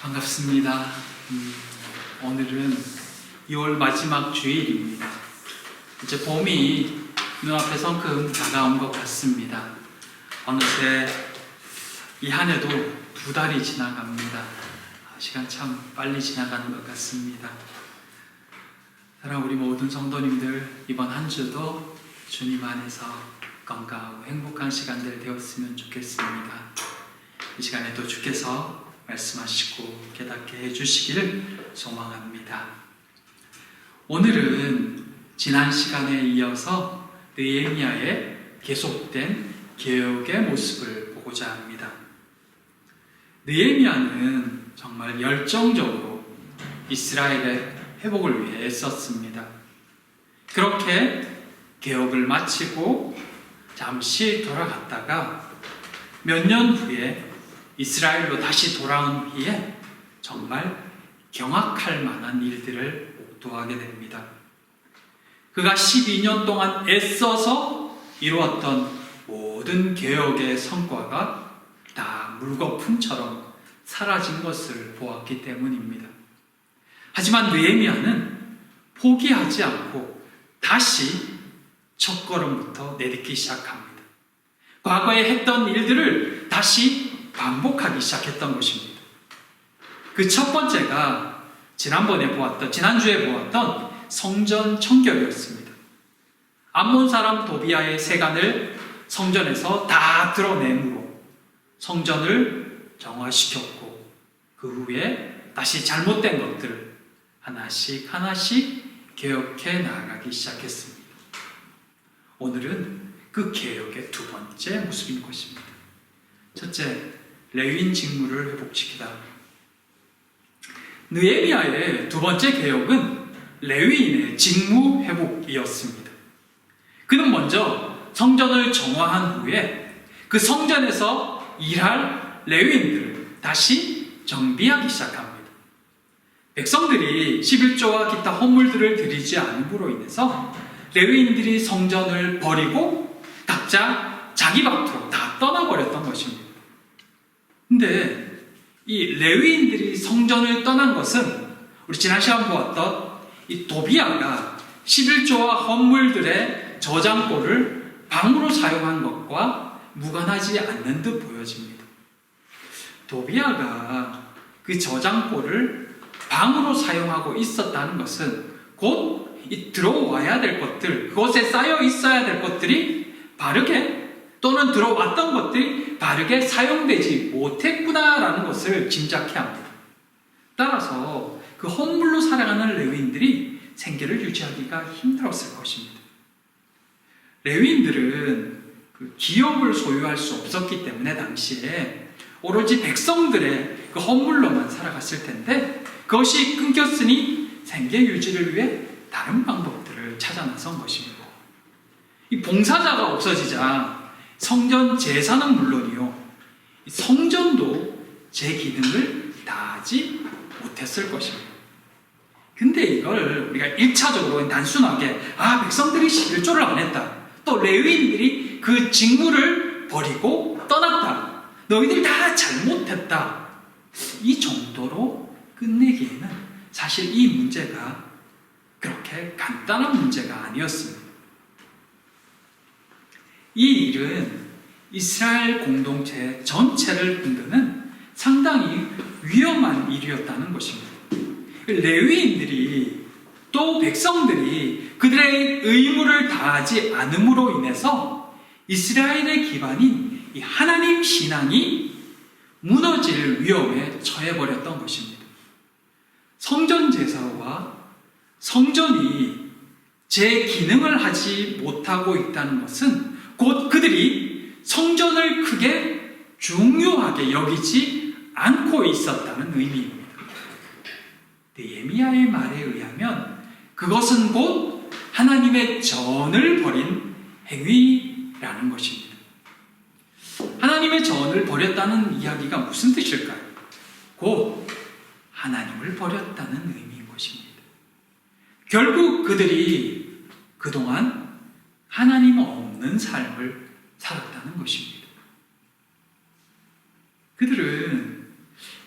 반갑습니다. 음, 오늘은 6월 마지막 주일입니다. 이제 봄이 눈앞에 성큼 다가온 것 같습니다. 어느새 이 한 해도 두 달이 지나갑니다. 아, 시간 참 빨리 지나가는 것 같습니다. 사랑 우리 모든 성도님들 이번 한 주도 주님 안에서 건강하고 행복한 시간들 되었으면 좋겠습니다. 이 시간에 또 주께서 말씀하시고 깨닫게 해주시기를 소망합니다. 오늘은 지난 시간에 이어서 느헤미야의 계속된 개혁의 모습을 보고자 합니다. 느헤미야는 정말 열정적으로 이스라엘의 회복을 위해 애썼습니다. 그렇게 개혁을 마치고 잠시 돌아갔다가 몇 년 후에 이스라엘로 다시 돌아온 후에 정말 경악할 만한 일들을 목도하게 됩니다. 그가 12년 동안 애써서 이루었던 모든 개혁의 성과가 다 물거품처럼 사라진 것을 보았기 때문입니다. 하지만 느헤미야는 포기하지 않고 다시 첫걸음부터 내딛기 시작합니다. 과거에 했던 일들을 다시 반복하기 시작했던 것입니다. 그 첫 번째가 지난번에 보았던, 지난주에 보았던 성전 청결이었습니다. 암몬 사람 도비아의 세간을 성전에서 다 드러내므로 성전을 정화시켰고 그 후에 다시 잘못된 것들을 하나씩 하나씩 개혁해 나가기 시작했습니다. 오늘은 그 개혁의 두 번째 모습인 것입니다. 첫째, 레위인 직무를 회복시키다. 느에미아의 두 번째 개혁은 레위인의 직무 회복이었습니다. 그는 먼저 성전을 정화한 후에 그 성전에서 일할 레위인들을 다시 정비하기 시작합니다. 백성들이 11조와 기타 헌물들을 드리지 않음으로 인해서 레위인들이 성전을 버리고 각자 자기 밭으로 다 떠나버렸던 것입니다. 근데 이 레위인들이 성전을 떠난 것은 우리 지난 시간 보았던 이 도비아가 11조와 헌물들의 저장고를 방으로 사용한 것과 무관하지 않는 듯 보여집니다. 도비아가 그 저장고를 방으로 사용하고 있었다는 것은 곧이 들어와야 될 것들, 그곳에 쌓여 있어야 될 것들이 바르게 또는 들어왔던 것들이 바르게 사용되지 못했구나라는 것을 짐작해야 합니다. 따라서 그 헌물로 살아가는 레위인들이 생계를 유지하기가 힘들었을 것입니다. 레위인들은 그 기업을 소유할 수 없었기 때문에 당시에 오로지 백성들의 그 헌물로만 살아갔을 텐데 그것이 끊겼으니 생계 유지를 위해 다른 방법들을 찾아 나선 것입니다. 이 봉사자가 없어지자 성전 제사는 물론이요, 성전도 제 기능을 다하지 못했을 것입니다. 근데 이걸 우리가 1차적으로 단순하게, 아, 백성들이 11조를 안 했다. 또 레위인들이 그 직무를 버리고 떠났다. 너희들 다 잘못했다. 이 정도로 끝내기에는 사실 이 문제가 그렇게 간단한 문제가 아니었습니다. 이 일은 이스라엘 공동체 전체를 흔드는 상당히 위험한 일이었다는 것입니다. 레위인들이 또 백성들이 그들의 의무를 다하지 않음으로 인해서 이스라엘의 기반인 이 하나님 신앙이 무너질 위험에 처해버렸던 것입니다. 성전 제사와 성전이 제 기능을 하지 못하고 있다는 것은 곧 그들이 성전을 크게 중요하게 여기지 않고 있었다는 의미입니다. 예미야의 말에 의하면 그것은 곧 하나님의 전을 버린 행위라는 것입니다. 하나님의 전을 버렸다는 이야기가 무슨 뜻일까요? 곧 하나님을 버렸다는 의미인 것입니다. 결국 그들이 그동안 하나님 없는 삶을 살았다는 것입니다. 그들은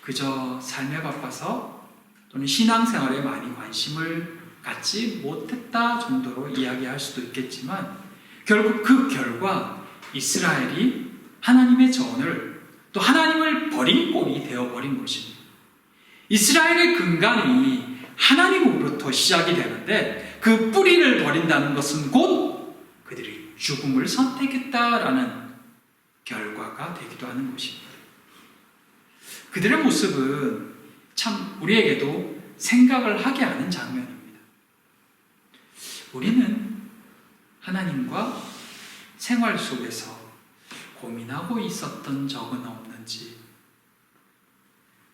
그저 삶에 바빠서 또는 신앙생활에 많이 관심을 갖지 못했다 정도로 이야기할 수도 있겠지만 결국 그 결과 이스라엘이 하나님의 전을 또 하나님을 버린 꼴이 되어버린 것입니다. 이스라엘의 근간이 하나님으로부터 시작이 되는데 그 뿌리를 버린다는 것은 곧 그들이 죽음을 선택했다라는 결과가 되기도 하는 것입니다. 그들의 모습은 참 우리에게도 생각을 하게 하는 장면입니다. 우리는 하나님과 생활 속에서 고민하고 있었던 적은 없는지,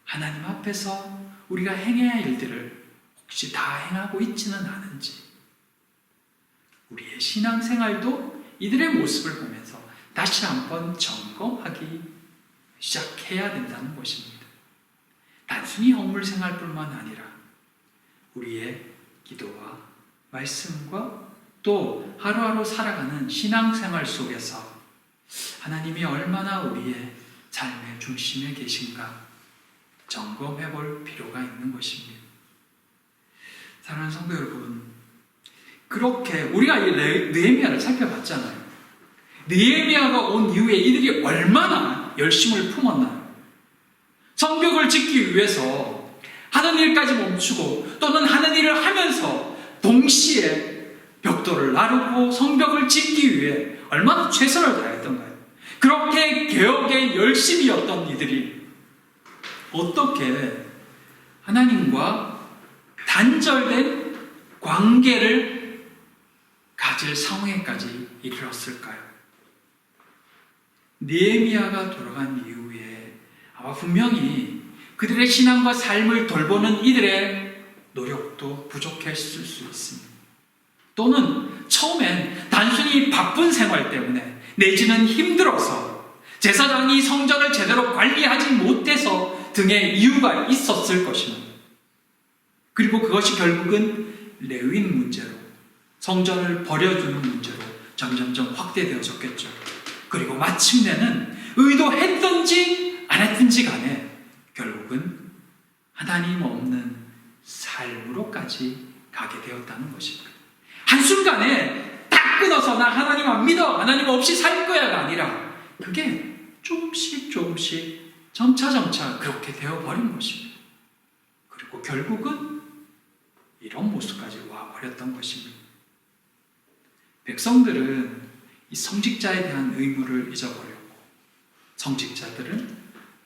하나님 앞에서 우리가 행해야 할 일들을 혹시 다 행하고 있지는 않은지, 우리의 신앙생활도 이들의 모습을 보면서 다시 한번 점검하기 시작해야 된다는 것입니다. 단순히 허물 생활뿐만 아니라 우리의 기도와 말씀과 또 하루하루 살아가는 신앙생활 속에서 하나님이 얼마나 우리의 삶의 중심에 계신가 점검해 볼 필요가 있는 것입니다. 사랑하는 성도 여러분, 그렇게 우리가 이 네- 느헤미야를 살펴봤잖아요. 느헤미야가 온 이후에 이들이 얼마나 열심을 품었나요? 성벽을 짓기 위해서 하는 일까지 멈추고 또는 하는 일을 하면서 동시에 벽돌을 나르고 성벽을 짓기 위해 얼마나 최선을 다했던가요? 그렇게 개혁에 열심이었던 이들이 어떻게 하나님과 단절된 관계를 가질 상황에까지 이르렀을까요? 니에미아가 돌아간 이후에 아마 분명히 그들의 신앙과 삶을 돌보는 이들의 노력도 부족했을 수 있습니다. 또는 처음엔 단순히 바쁜 생활 때문에 내지는 힘들어서 제사장이 성전을 제대로 관리하지 못해서 등의 이유가 있었을 것입니다. 그리고 그것이 결국은 레위인 문제로 성전을 버려주는 문제로 점점점 확대되어졌겠죠. 그리고 마침내는 의도했든지 안 했든지 간에 결국은 하나님 없는 삶으로까지 가게 되었다는 것입니다. 한순간에 딱 끊어서 나 하나님 안 믿어 하나님 없이 살 거야가 아니라 그게 조금씩 조금씩 점차 점차 그렇게 되어버린 것입니다. 그리고 결국은 이런 모습까지 와버렸던 것입니다. 백성들은 이 성직자에 대한 의무를 잊어버렸고 성직자들은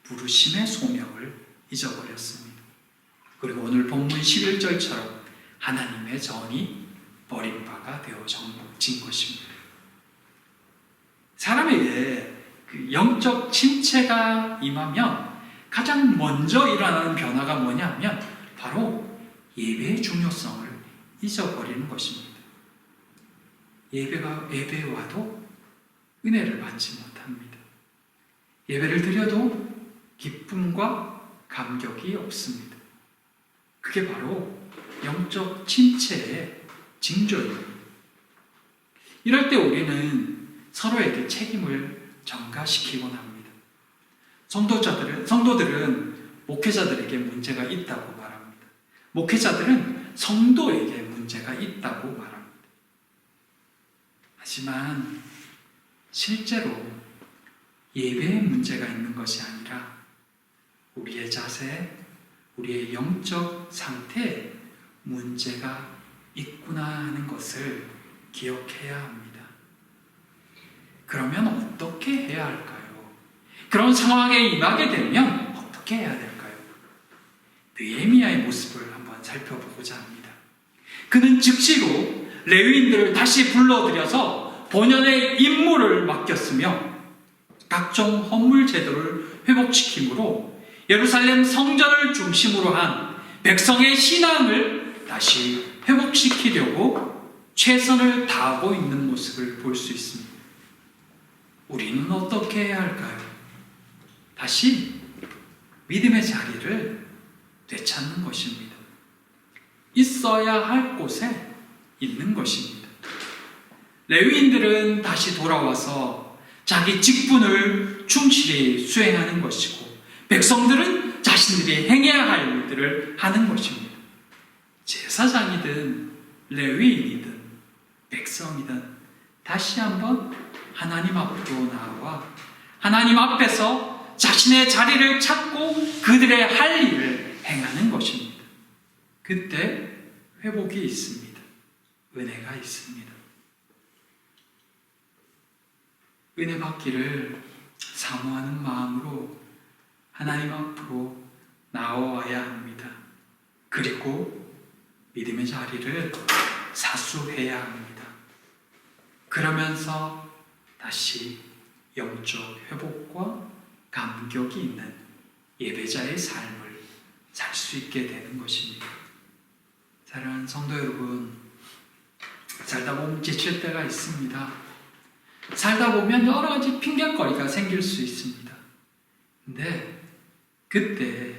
부르심의 소명을 잊어버렸습니다. 그리고 오늘 본문 11절처럼 하나님의 전이 버림바가 되어진 것입니다. 사람에게 그 영적 침체가 임하면 가장 먼저 일어나는 변화가 뭐냐면 바로 예배의 중요성을 잊어버리는 것입니다. 예배가 예배에 와도 은혜를 받지 못합니다. 예배를 드려도 기쁨과 감격이 없습니다. 그게 바로 영적 침체의 징조입니다. 이럴 때 우리는 서로에게 책임을 전가시키곤 합니다. 성도자들은 성도들은 목회자들에게 문제가 있다고 말합니다. 목회자들은 성도에게 문제가 있다고 말합니다. 하지만 실제로 예배에 문제가 있는 것이 아니라 우리의 자세, 우리의 영적 상태에 문제가 있구나 하는 것을 기억해야 합니다. 그러면 어떻게 해야 할까요? 그런 상황에 임하게 되면 어떻게 해야 될까요? 느헤미야의 모습을 한번 살펴보고자 합니다. 그는 즉시로 레위인들을 다시 불러들여서 본연의 임무를 맡겼으며 각종 헌물 제도를 회복시킴으로 예루살렘 성전을 중심으로 한 백성의 신앙을 다시 회복시키려고 최선을 다하고 있는 모습을 볼 수 있습니다. 우리는 어떻게 해야 할까요? 다시 믿음의 자리를 되찾는 것입니다. 있어야 할 곳에 있는 것입니다. 레위인들은 다시 돌아와서 자기 직분을 충실히 수행하는 것이고 백성들은 자신 자신들이 행해야 할 일들을 하는 것입니다. 제사장이든 레위인이든 백성이든 다시 한번 하나님 앞으로 나와 하나님 앞에서 자신의 자리를 찾고 그들의 할 일을 행하는 것입니다. 그때 회복이 있습니다. 은혜가 있습니다. 은혜 받기를 사모하는 마음으로 하나님 앞으로 나와야 합니다. 그리고 믿음의 자리를 사수해야 합니다. 그러면서 다시 영적 회복과 감격이 있는 예배자의 삶을 살 수 있게 되는 것입니다. 사랑하는 성도 여러분, 살다 보면 지칠 때가 있습니다. 살다 보면 여러 가지 핑계거리가 생길 수 있습니다. 근데 그때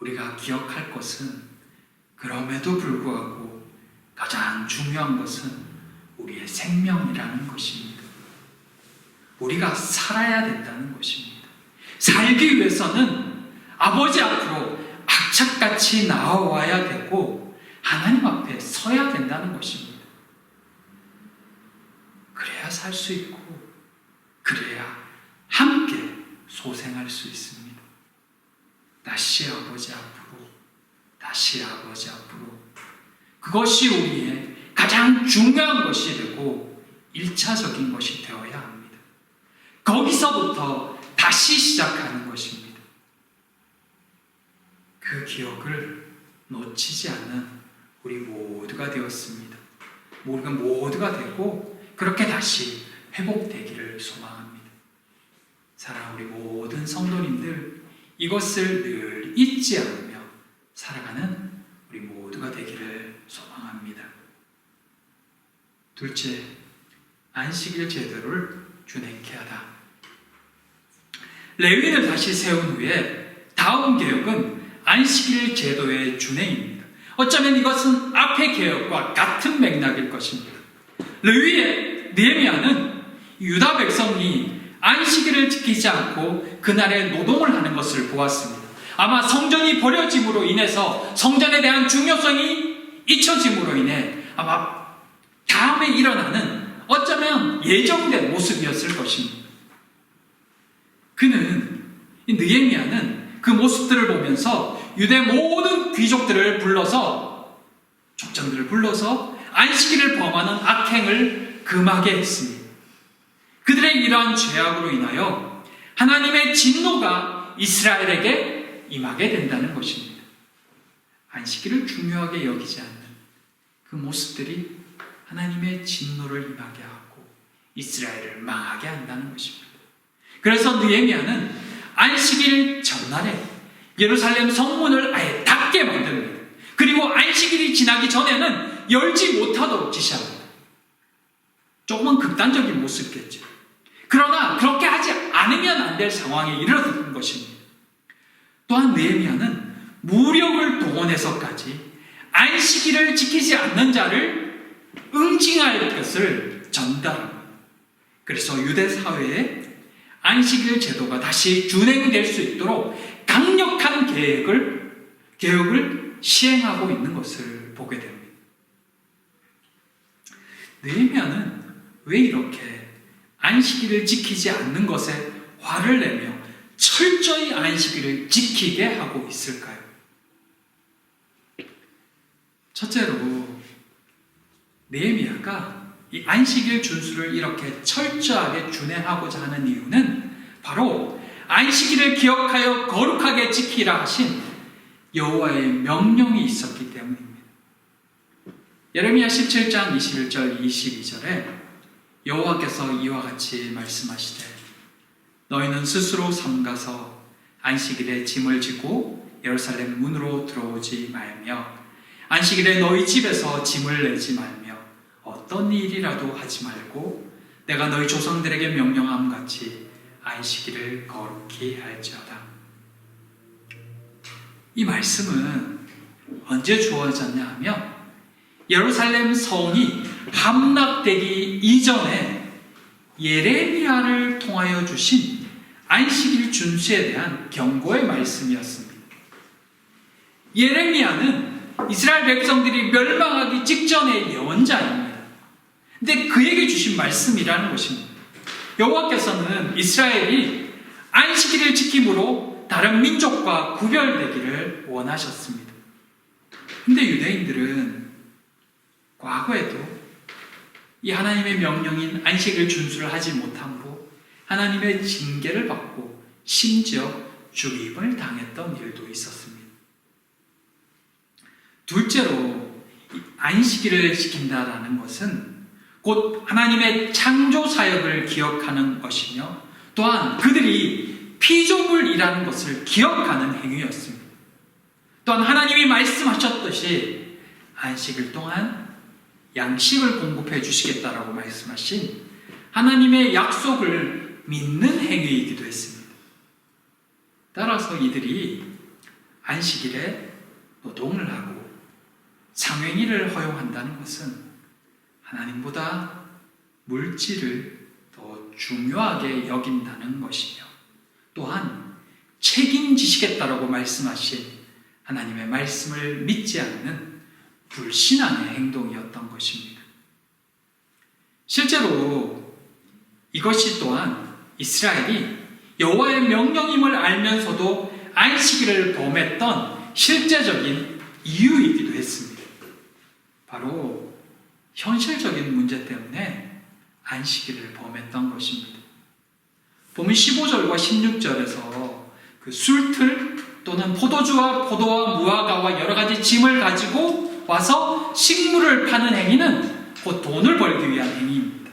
우리가 기억할 것은 그럼에도 불구하고 가장 중요한 것은 우리의 생명이라는 것입니다. 우리가 살아야 된다는 것입니다. 살기 위해서는 아버지 앞으로 악착같이 나와야 되고 하나님 앞에 서야 된다는 것입니다. 그래야 살 수 있고 그래야 함께 소생할 수 있습니다. 다시 아버지 앞으로 다시 아버지 앞으로 그것이 우리의 가장 중요한 것이 되고 일차적인 것이 되어야 합니다. 거기서부터 다시 시작하는 것입니다. 그 기억을 놓치지 않는 우리 모두가 되었습니다. 우리가 모두가 되고 그렇게 다시 회복되기를 소망합니다. 사랑 우리 모든 성도님들 이것을 늘 잊지 않으며 살아가는 우리 모두가 되기를 소망합니다. 둘째, 안식일 제도를 준행케 하다. 레위를 다시 세운 후에 다음 개혁은 안식일 제도의 준행입니다. 어쩌면 이것은 앞의 개혁과 같은 맥락일 것입니다. 레위의 느헤미야는 유다 백성이 안식일을 지키지 않고 그날에 노동을 하는 것을 보았습니다. 아마 성전이 버려짐으로 인해서 성전에 대한 중요성이 잊혀짐으로 인해 아마 다음에 일어나는 어쩌면 예정된 모습이었을 것입니다. 그는 이 느헤미야는 그 모습들을 보면서 유대 모든 귀족들을 불러서 족장들을 불러서 안식일을 범하는 악행을 금하게 했습니다. 그들의 이러한 죄악으로 인하여 하나님의 진노가 이스라엘에게 임하게 된다는 것입니다. 안식일을 중요하게 여기지 않는 그 모습들이 하나님의 진노를 임하게 하고 이스라엘을 망하게 한다는 것입니다. 그래서 느헤미야는 안식일 전날에 예루살렘 성문을 아예 닫게 만듭니다. 그리고 안식일이 지나기 전에는 열지 못하도록 지시합니다. 조금은 극단적인 모습이겠죠. 그러나 그렇게 하지 않으면 안 될 상황에 이르렀던 것입니다. 또한 느헤미야는 무력을 동원해서까지 안식일을 지키지 않는 자를 응징할 것을 전달합니다. 그래서 유대 사회에 안식일 제도가 다시 준행될 수 있도록 강력한 계획을 계획을 시행하고 있는 것을 보게 됩니다. 느헤미야는 왜 이렇게 안식일을 지키지 않는 것에 화를 내며 철저히 안식일을 지키게 하고 있을까요? 첫째로 느헤미야가 이 안식일 준수를 이렇게 철저하게 준행하고자 하는 이유는 바로 안식일을 기억하여 거룩하게 지키라 하신 여호와의 명령이 있었기 때문입니다. 예레미야 17장 21절 22절에 여호와께서 이와 같이 말씀하시되 너희는 스스로 삼가서 안식일에 짐을 지고 예루살렘 문으로 들어오지 말며 안식일에 너희 집에서 짐을 내지 말며 어떤 일이라도 하지 말고 내가 너희 조상들에게 명령함 같이 안식일을 거룩히 할지어다. 이 말씀은 언제 주어졌냐 하면 예루살렘 성이 함락되기 이전에 예레미야를 통하여 주신 안식일 준수에 대한 경고의 말씀이었습니다. 예레미야는 이스라엘 백성들이 멸망하기 직전의 예언자입니다. 근데 그에게 주신 말씀이라는 것입니다. 여호와께서는 이스라엘이 안식일을 지킴으로 다른 민족과 구별되기를 원하셨습니다. 근데 유대인들은 과거에도 이 하나님의 명령인 안식을 준수를 하지 못함으로 하나님의 징계를 받고 심지어 죽임을 당했던 일도 있었습니다. 둘째로 이 안식일을 지킨다라는 것은 곧 하나님의 창조 사역을 기억하는 것이며 또한 그들이 피조물이라는 것을 기억하는 행위였습니다. 또한 하나님이 말씀하셨듯이 안식일 동안 양식을 공급해 주시겠다라고 말씀하신 하나님의 약속을 믿는 행위이기도 했습니다. 따라서 이들이 안식일에 노동을 하고 상행일을 허용한다는 것은 하나님보다 물질을 더 중요하게 여긴다는 것이며 또한 책임지시겠다라고 말씀하신 하나님의 말씀을 믿지 않는 불신앙의 행동이었던 것입니다. 실제로 이것이 또한 이스라엘이 여호와의 명령임을 알면서도 안식일을 범했던 실제적인 이유이기도 했습니다. 바로 현실적인 문제 때문에 안식일을 범했던 것입니다. 보면 15절과 16절에서 그 술틀 또는 포도주와 포도와 무화과와 여러 가지 짐을 가지고 와서 식물을 파는 행위는 곧 돈을 벌기 위한 행위입니다.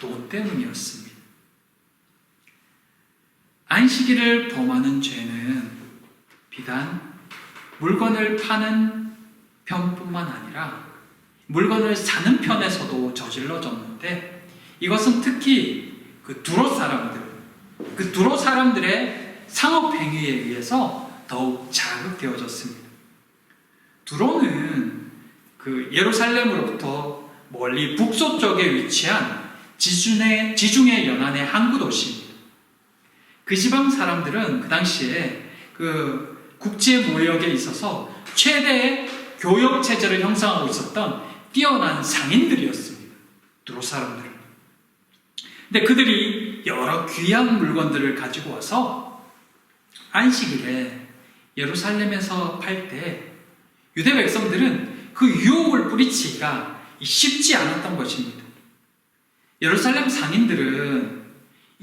돈 때문이었습니다. 안식일을 범하는 죄는 비단 물건을 파는 편뿐만 아니라 물건을 사는 편에서도 저질러졌는데 이것은 특히 그 두로 사람들, 그 두로 사람들의 상업 행위에 의해서 더욱 자극되어졌습니다. 두로는 그 예루살렘으로부터 멀리 북서쪽에 위치한 지중해, 지중해 연안의 항구 도시입니다. 그 지방 사람들은 그 당시에 그 국제 무역에 있어서 최대의 교역 체제를 형성하고 있었던 뛰어난 상인들이었습니다. 두로 사람들은. 근데 그들이 여러 귀한 물건들을 가지고 와서 안식일에 예루살렘에서 팔 때 유대 백성들은 그 유혹을 뿌리치기가 쉽지 않았던 것입니다. 예루살렘 상인들은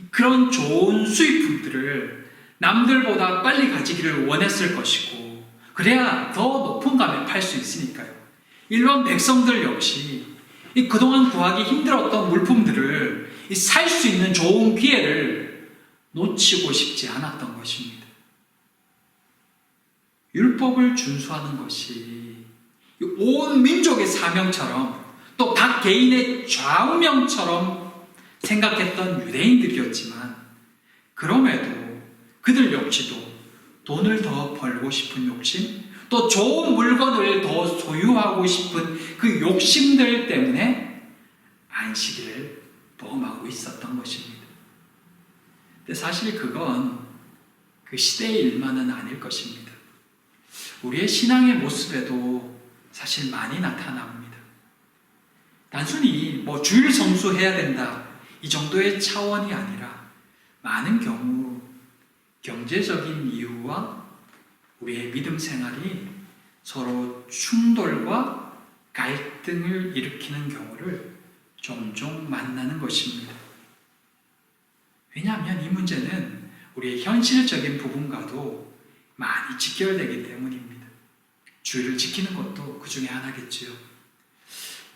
그런 좋은 수입품들을 남들보다 빨리 가지기를 원했을 것이고 그래야 더 높은 값에 팔 수 있으니까요. 일반 백성들 역시 그동안 구하기 힘들었던 물품들을 살 수 있는 좋은 기회를 놓치고 싶지 않았던 것입니다. 율법을 준수하는 것이 온 민족의 사명처럼 또 각 개인의 좌우명처럼 생각했던 유대인들이었지만 그럼에도 그들 역시도 돈을 더 벌고 싶은 욕심 또 좋은 물건을 더 소유하고 싶은 그 욕심들 때문에 안식일을 범하고 있었던 것입니다. 근데 사실 그건 그 시대의 일만은 아닐 것입니다. 우리의 신앙의 모습에도 사실 많이 나타납니다. 단순히 뭐 주일 성수해야 된다 이 정도의 차원이 아니라 많은 경우 경제적인 이유와 우리의 믿음 생활이 서로 충돌과 갈등을 일으키는 경우를 종종 만나는 것입니다. 왜냐하면 이 문제는 우리의 현실적인 부분과도 많이 직결되기 때문입니다. 주의를 지키는 것도 그 중에 하나겠지요.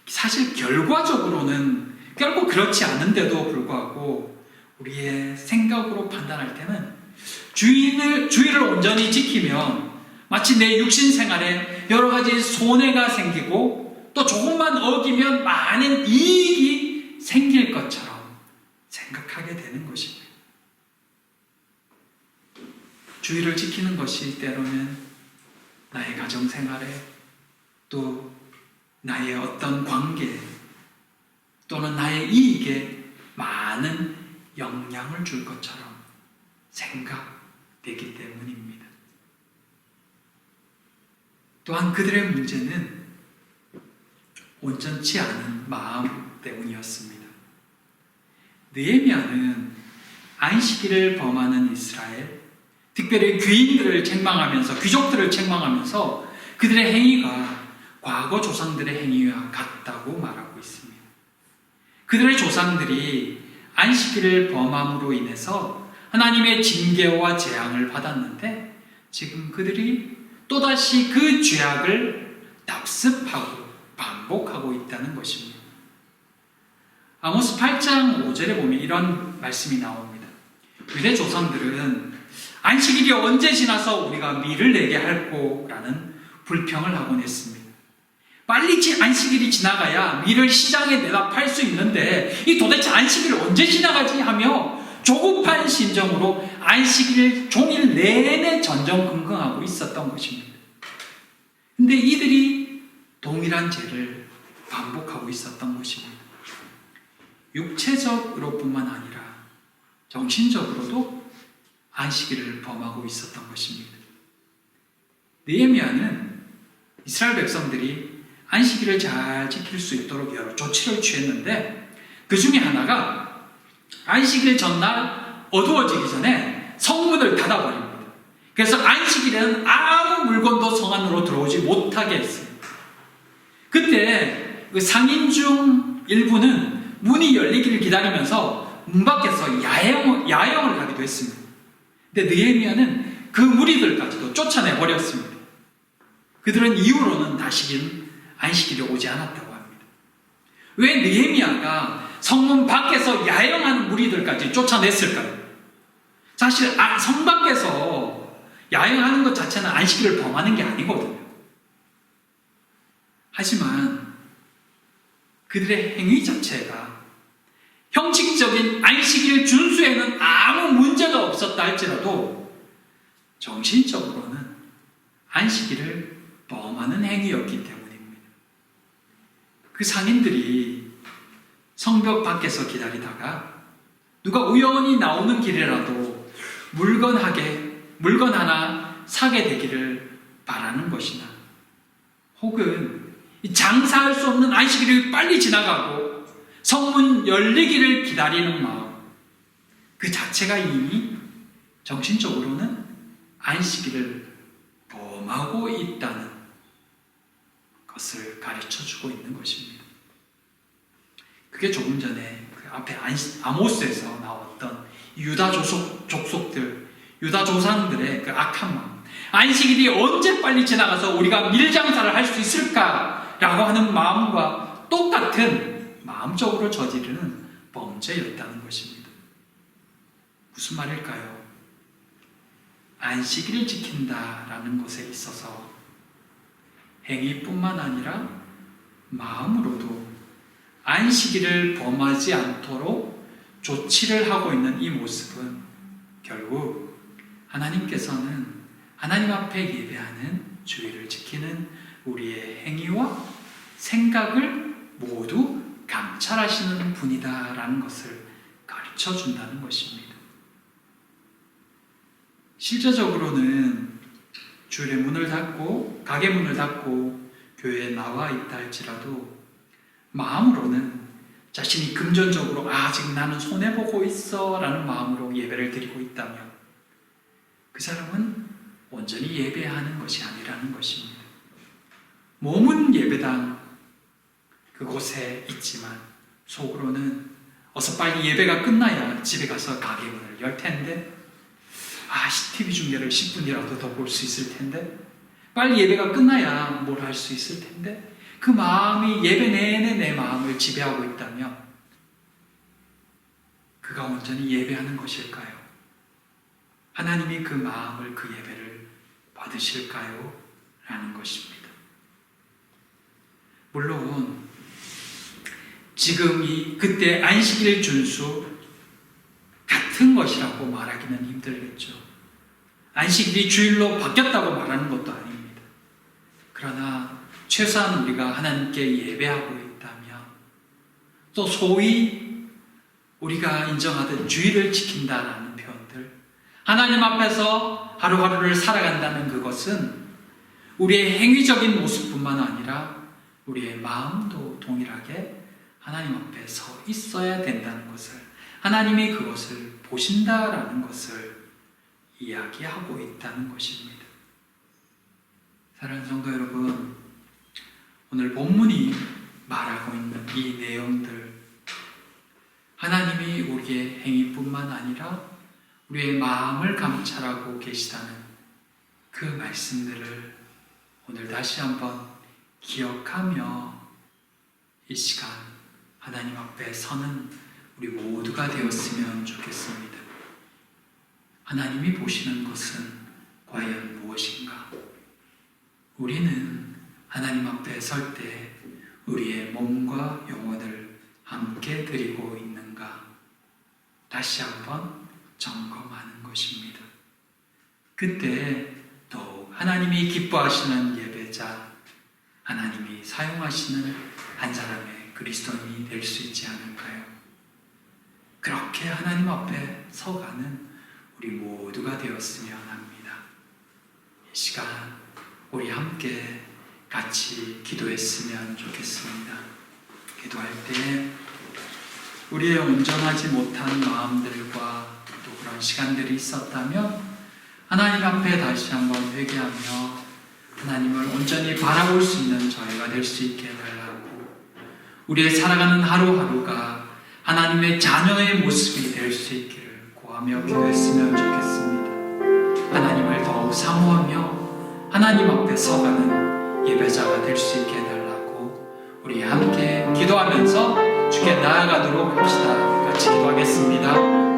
사실 결과적으로는 결국 그렇지 않은데도 불구하고 우리의 생각으로 판단할 때는 주의를, 주의를 온전히 지키면 마치 내 육신 생활에 여러 가지 손해가 생기고 또 조금만 어기면 많은 이익이 생길 것처럼 생각하게 되는 것입니다. 주의를 지키는 것이 때로는 나의 가정 생활에 또 나의 어떤 관계 또는 나의 이익에 많은 영향을 줄 것처럼 생각되기 때문입니다. 또한 그들의 문제는 온전치 않은 마음 때문이었습니다. 느헤미야는 안식일을 범하는 이스라엘, 특별히 귀인들을 책망하면서 귀족들을 책망하면서 그들의 행위가 과거 조상들의 행위와 같다고 말하고 있습니다. 그들의 조상들이 안식일을 범함으로 인해서 하나님의 징계와 재앙을 받았는데 지금 그들이 또다시 그 죄악을 답습하고 반복하고 있다는 것입니다. 아모스 8장 5절에 보면 이런 말씀이 나옵니다. 유대 조상들은 안식일이 언제 지나서 우리가 밀을 내게 할꼬라는 불평을 하곤 했습니다. 빨리 지- 안식일이 지나가야 밀을 시장에 내다 팔 수 있는데 이 도대체 안식일 언제 지나가지 하며 조급한 심정으로 안식일 종일 내내 전전긍긍하고 있었던 것입니다. 근데 이들이 동일한 죄를 반복하고 있었던 것입니다. 육체적으로뿐만 아니라 정신적으로도 안식일을 범하고 있었던 것입니다. 느헤미야는 이스라엘 백성들이 안식일을 잘 지킬 수 있도록 여러 조치를 취했는데 그 중에 하나가 안식일 전날 어두워지기 전에 성문을 닫아버립니다. 그래서 안식일에는 아무 물건도 성 안으로 들어오지 못하게 했습니다. 그때 그 상인 중 일부는 문이 열리기를 기다리면서 문 밖에서 야영, 야영을 하기도 했습니다. 근데 느헤미야는 그 무리들까지도 쫓아내 버렸습니다. 그들은 이후로는 다시금 안식일이 오지 않았다고 합니다. 왜 느헤미야가 성문 밖에서 야영하는 무리들까지 쫓아냈을까요? 사실 아, 성 밖에서 야영하는 것 자체는 안식일을 범하는 게 아니거든요. 하지만 그들의 행위 자체가 형식적인 안식일 준수에는 아무 문제가 없었다 할지라도 정신적으로는 안식일을 범하는 행위였기 때문입니다. 그 상인들이 성벽 밖에서 기다리다가 누가 우연히 나오는 길이라도 물건 하게 물건 하나 사게 되기를 바라는 것이나 혹은 이 장사할 수 없는 안식일이 빨리 지나가고 성문 열리기를 기다리는 마음 그 자체가 이미 정신적으로는 안식일을 범하고 있다는 것을 가르쳐 주고 있는 것입니다. 그게 조금 전에 그 앞에 아모스에서 나왔던 유다 족속, 족속들, 유다 조상들의 그 악한 마음. 안식일이 언제 빨리 지나가서 우리가 밀장사를 할 수 있을까라고 하는 마음과 똑같은 마음적으로 저지르는 범죄였다는 것입니다. 무슨 말일까요? 안식일을 지킨다라는 것에 있어서 행위뿐만 아니라 마음으로도 안식일을 범하지 않도록 조치를 하고 있는 이 모습은 결국 하나님께서는 하나님 앞에 예배하는 주의를 지키는 우리의 행위와 생각을 모두 감찰하시는 분이다라는 것을 가르쳐 준다는 것입니다. 실제적으로는 주일에 문을 닫고 가게 문을 닫고 교회에 나와 있다 할지라도 마음으로는 자신이 금전적으로 아 지금 나는 손해 보고 있어라는 마음으로 예배를 드리고 있다면 그 사람은 온전히 예배하는 것이 아니라는 것입니다. 몸은 예배당 그곳에 있지만 속으로는 어서 빨리 예배가 끝나야 집에 가서 가게 문을 열 텐데 아 TV 중계를 10분이라도 더 볼 수 있을 텐데 빨리 예배가 끝나야 뭘 할 수 있을 텐데 그 마음이 예배 내내 내 마음을 지배하고 있다면 그가 온전히 예배하는 것일까요? 하나님이 그 마음을 그 예배를 받으실까요? 라는 것입니다. 물론 지금 이 그때 안식일 준수 같은 것이라고 말하기는 힘들겠죠. 안식일이 주일로 바뀌었다고 말하는 것도 아닙니다. 그러나 최소한 우리가 하나님께 예배하고 있다면 또 소위 우리가 인정하듯 주의를 지킨다라는 표현들 하나님 앞에서 하루하루를 살아간다는 그것은 우리의 행위적인 모습뿐만 아니라 우리의 마음도 동일하게 하나님 앞에 서 있어야 된다는 것을 하나님이 그것을 보신다라는 것을 이야기하고 있다는 것입니다. 사랑하는 성도 여러분, 오늘 본문이 말하고 있는 이 내용들 하나님이 우리의 행위뿐만 아니라 우리의 마음을 감찰하고 계시다는 그 말씀들을 오늘 다시 한번 기억하며 이 시간 하나님 앞에 서는 우리 모두가 되었으면 좋겠습니다. 하나님이 보시는 것은 과연 무엇인가? 우리는 하나님 앞에 설 때 우리의 몸과 영혼을 함께 드리고 있는가? 다시 한번 점검하는 것입니다. 그때 더욱 하나님이 기뻐하시는 예배자, 하나님이 사용하시는 한 사람의 그리스도인이 될 수 있지 않을까요? 그렇게 하나님 앞에 서가는 우리 모두가 되었으면 합니다. 이 시간 우리 함께 같이 기도했으면 좋겠습니다. 기도할 때 우리의 온전하지 못한 마음들과 또 그런 시간들이 있었다면 하나님 앞에 다시 한번 회개하며 하나님을 온전히 바라볼 수 있는 저희가 될 수 있게 해달라고 우리의 살아가는 하루하루가 하나님의 자녀의 모습이 될 수 있기를 구하며 기도했으면 좋겠습니다. 하나님을 더욱 사모하며 하나님 앞에 서가는 예배자가 될 수 있게 해달라고 우리 함께 기도하면서 주께 나아가도록 합시다. 같이 기도하겠습니다.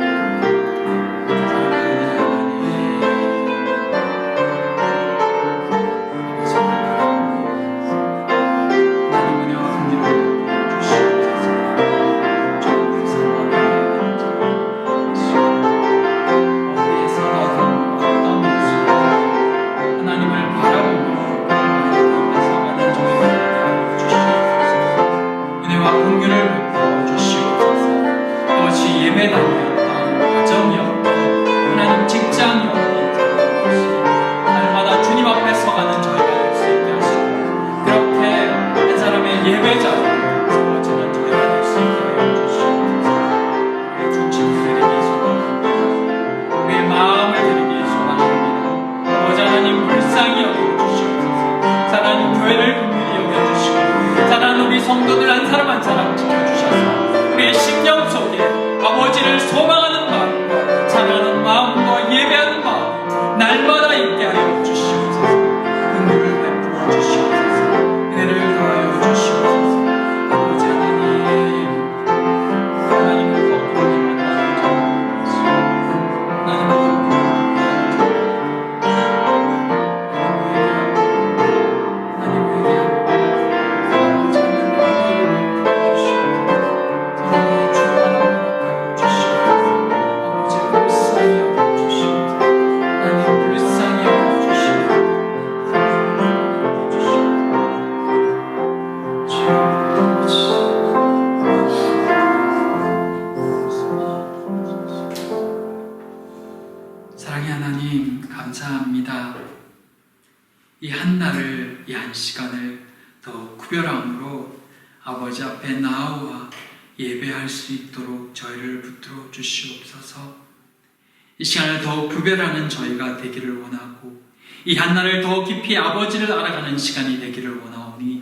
이 시간을 더 구별하는 저희가 되기를 원하고 이 한날을 더 깊이 아버지를 알아가는 시간이 되기를 원하오니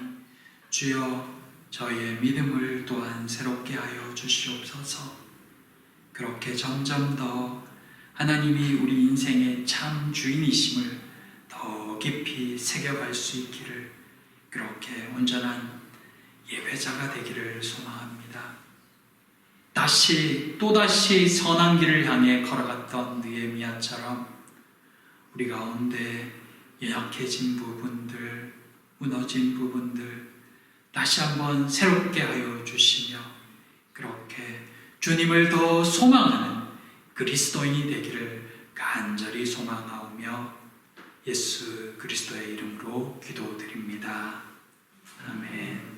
주여 저희의 믿음을 또한 새롭게 하여 주시옵소서. 그렇게 점점 더 하나님이 우리 인생의 참 주인이심을 더 깊이 새겨갈 수 있기를 그렇게 온전한 예배자가 되기를 소망합니다. 다시 또다시 선한 길을 향해 걸어갔던 느헤미야처럼 우리 가운데 연약해진 부분들, 무너진 부분들 다시 한번 새롭게 하여 주시며 그렇게 주님을 더 소망하는 그리스도인이 되기를 간절히 소망하오며 예수 그리스도의 이름으로 기도드립니다. 아멘.